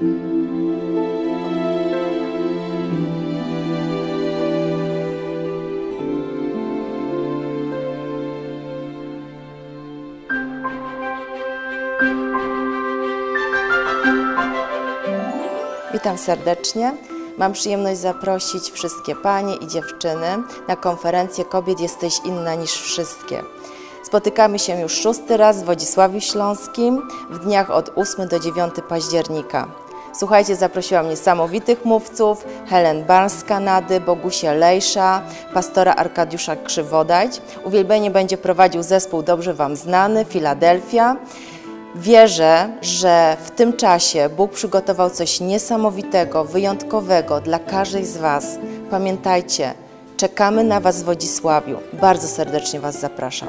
Witam serdecznie. Mam przyjemność zaprosić wszystkie panie i dziewczyny na konferencję Kobiet jesteś inna niż wszystkie. Spotykamy się już szósty raz w Wodzisławiu Śląskim w dniach od 8 do 9 października. Słuchajcie, zaprosiłam niesamowitych mówców, Helen Barnes z Kanady, Bogusia Lejsza, pastora Arkadiusza Krzywodajć. Uwielbienie będzie prowadził zespół dobrze Wam znany, Filadelfia. Wierzę, że w tym czasie Bóg przygotował coś niesamowitego, wyjątkowego dla każdej z Was. Pamiętajcie, czekamy na Was w Wodzisławiu. Bardzo serdecznie Was zapraszam.